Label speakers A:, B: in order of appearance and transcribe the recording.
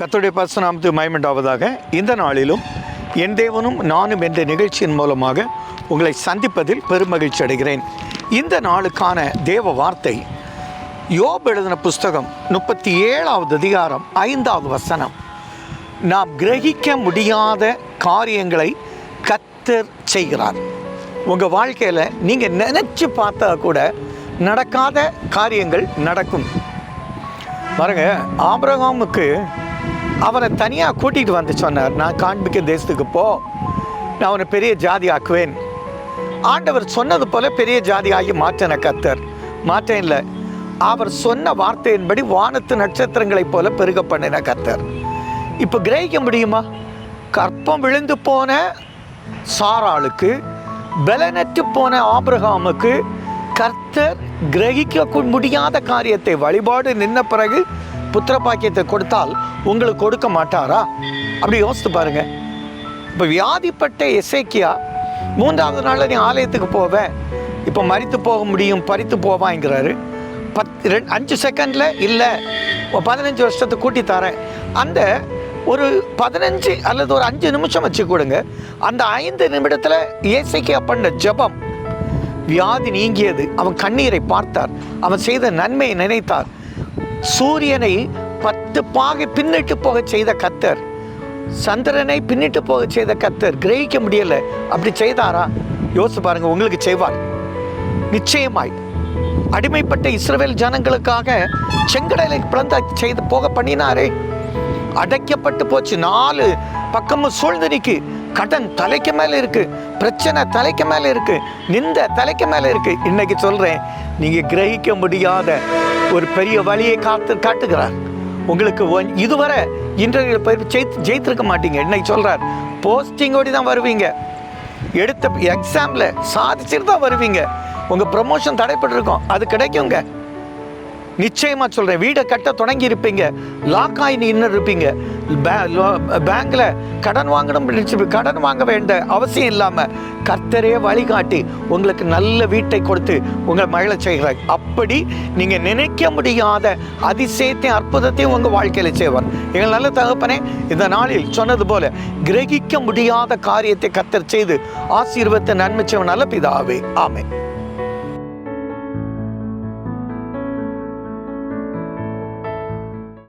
A: கத்துடைய பசுநாமத்து மயமண்டாவதாக இந்த நாளிலும் என் தேவனும் நானும் என்ற நிகழ்ச்சியின் மூலமாக உங்களை சந்திப்பதில் பெருமகிழ்ச்சி அடைகிறேன். இந்த நாளுக்கான தேவ வார்த்தை யோப் எழுதின புஸ்தகம் முப்பத்தி ஏழாவது அதிகாரம் ஐந்தாவது வசனம். நாம் கிரகிக்க முடியாத காரியங்களை கத்தர் செய்கிறார். உங்கள் வாழ்க்கையில் நீங்கள் நினச்சி பார்த்தா கூட நடக்காத காரியங்கள் நடக்கும். பாருங்க ஆபிரகாமுக்கு அவனை தனியாக கூட்டிகிட்டு வந்து சொன்னார் நான் காண்பிக்க தேசத்துக்கு போ. நான் அவனை பெரிய ஜாதி ஆக்குவேன் ஆண்டவர் சொன்னது போல பெரிய ஜாதியாகி மாற்றன கத்தர் மாற்றம் இல்லை. அவர் சொன்ன வார்த்தையின்படி வானத்து நட்சத்திரங்களைப் போல பெருக பண்ணின கத்தர் இப்போ கிரகிக்க முடியுமா? கற்பம் விழுந்து போன சாராளுக்கு பலனற்று போன ஆபிரகாமுக்கு கர்த்தர் கிரகிக்க முடியாத காரியத்தை வழிபாடு நின்ன பிறகு புத்திர பாக்கியத்தை கொடுத்தால் உங்களுக்கு கொடுக்க மாட்டாரா? அப்படி யோசித்து பாருங்க. இப்போ வியாதிப்பட்ட எசேக்கியா மூன்றாவது நாளில் நீ ஆலயத்துக்கு போவேன் இப்போ மறித்து போக முடியும் பறித்து போவாங்கிறாரு பத் ரெண்டு அஞ்சு செகண்டில் இல்லை பதினஞ்சு வருஷத்தை கூட்டி தரேன். அந்த ஒரு பதினஞ்சு அல்லது ஒரு அஞ்சு நிமிஷம் வச்சு கொடுங்க. அந்த ஐந்து நிமிடத்தில் இயசைக்கு பண்ண ஜெபம் வியாதி நீங்கியது. அவன் கண்ணீரை பார்த்தார். அவன் செய்த நன்மையை நினைத்தார். சூரியனை பத்து பாகை பின்னிட்டு போக செய்த கத்தர் சந்திரனை பின்னிட்டு போக செய்த கத்தர் கிரகிக்க முடியல. அப்படி செய்தாரா? யோசிச்சு பாருங்க உங்களுக்கு செய்வார். நிச்சயமாய். அடிமைப்பட்ட இஸ்ரவேல் ஜனங்களுக்காக செங்கடலை பிளந்த செய்து போக பண்ணினாரே. அடைக்கப்பட்டு போச்சு. நாலு பக்கமும் சூழ்ந்து நிற்கு கடன் தலைக்கு மேலே இருக்கு பிரச்சனை தலைக்கு மேலே இருக்கு நிந்த தலைக்கு மேலே இருக்கு. இன்னைக்கு சொல்றேன் நீங்க கிரகிக்க முடியாத ஒரு பெரிய வழியை காத்து காட்டுகிறார். உங்களுக்கு ஒன்- இதுவரை இன்டர்வியூ போய் ஜெயித்து ஜெயித்திருக்க மாட்டீங்க. இன்னைக்கு சொல்றார் போஸ்டிங்கோடி தான் வருவீங்க. எடுத்த எக்ஸாமில் சாதிச்சுட்டு தான் வருவீங்க. உங்கள் ப்ரமோஷன் தடைப்பட்டிருக்கும். அது கிடைக்குங்க. நிச்சயமாக சொல்கிறேன் வீடை கட்ட தொடங்கி இருப்பீங்க லாக் ஆகி நின்று இருப்பீங்க பேங்க்கில் கடன் வாங்கணும் கடன் வாங்க வேண்ட அவசியம் இல்லாமல் கர்த்தரே வழிகாட்டி உங்களுக்கு நல்ல வீட்டை கொடுத்து உங்களை மகிழ செய்கிறார் அப்படி நீங்கள் நினைக்க முடியாத அதிசயத்தையும் அற்புதத்தையும் உங்கள் வாழ்க்கையில் செய்வார். எங்கள் நல்ல தகப்பனே இந்த நாளில் சொன்னது போல கிரகிக்க முடியாத காரியத்தை கத்தர் செய்து ஆசீர்வத்தை நன்மை செய்வன் நல்ல பிதாவே. ஆமை